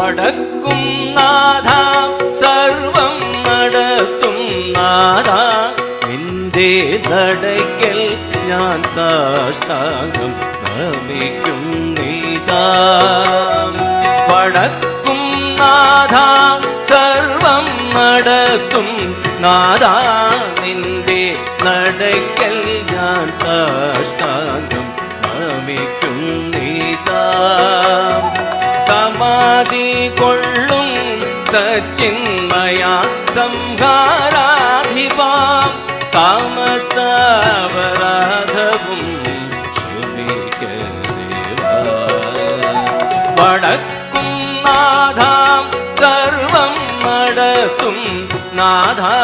വടക്കും നാഥ സർവം നടത്തും നാഥ. നിന്റെ നടക്കൽ ഞാൻ സാഷ്ടാംഗം നമിക്കും നീതാ. വടക്കും നാഥ സർവം നടത്തും നാഥ. നിന്റെ നടക്കൽ ഞാൻ സാഷ്ടാംഗം നമിക്കും சமாதி கொள்ளும் சச்சின்மயா சம்ஹாராதிபாம் சாமஸ்தாபராதவும் வடக்கும் நாதாம் சர்வம் நடத்தும் நாதா